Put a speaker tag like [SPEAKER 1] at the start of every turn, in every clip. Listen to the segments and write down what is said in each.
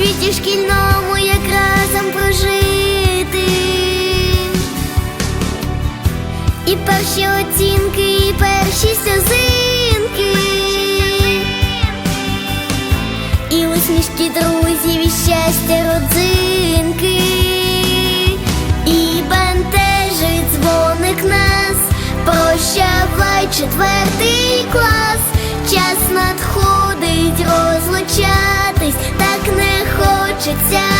[SPEAKER 1] світі шкільному як разом прожити. І перші оцінки, і перші сльозинки. І усмішки друзів, і щастя родзинки. І бентежить дзвоник нас. Прощавай четвертий хочеться прощатись,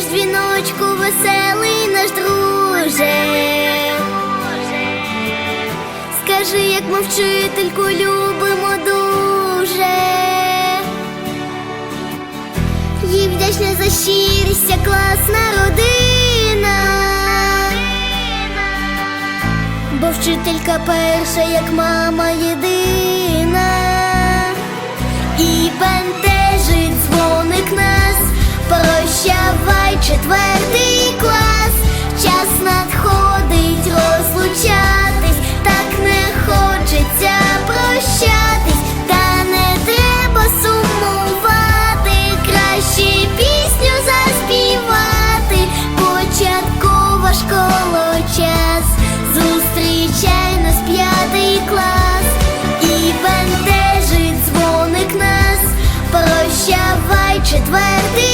[SPEAKER 1] наш дзвіночку, веселий наш друже. Скажи, як ми вчительку любимо дуже. Їй вдячна за щирість, класна родина. Бо вчителька перша, як мама єдина. І нас. Прощавай четвертий клас. Час надходить розлучатись, так не хочеться прощатись, та не треба сумувати, краще пісню заспівати. Початкова школа час. Зустрічай нас п'ятий клас і бентежить дзвоник нас. Прощавай четвертий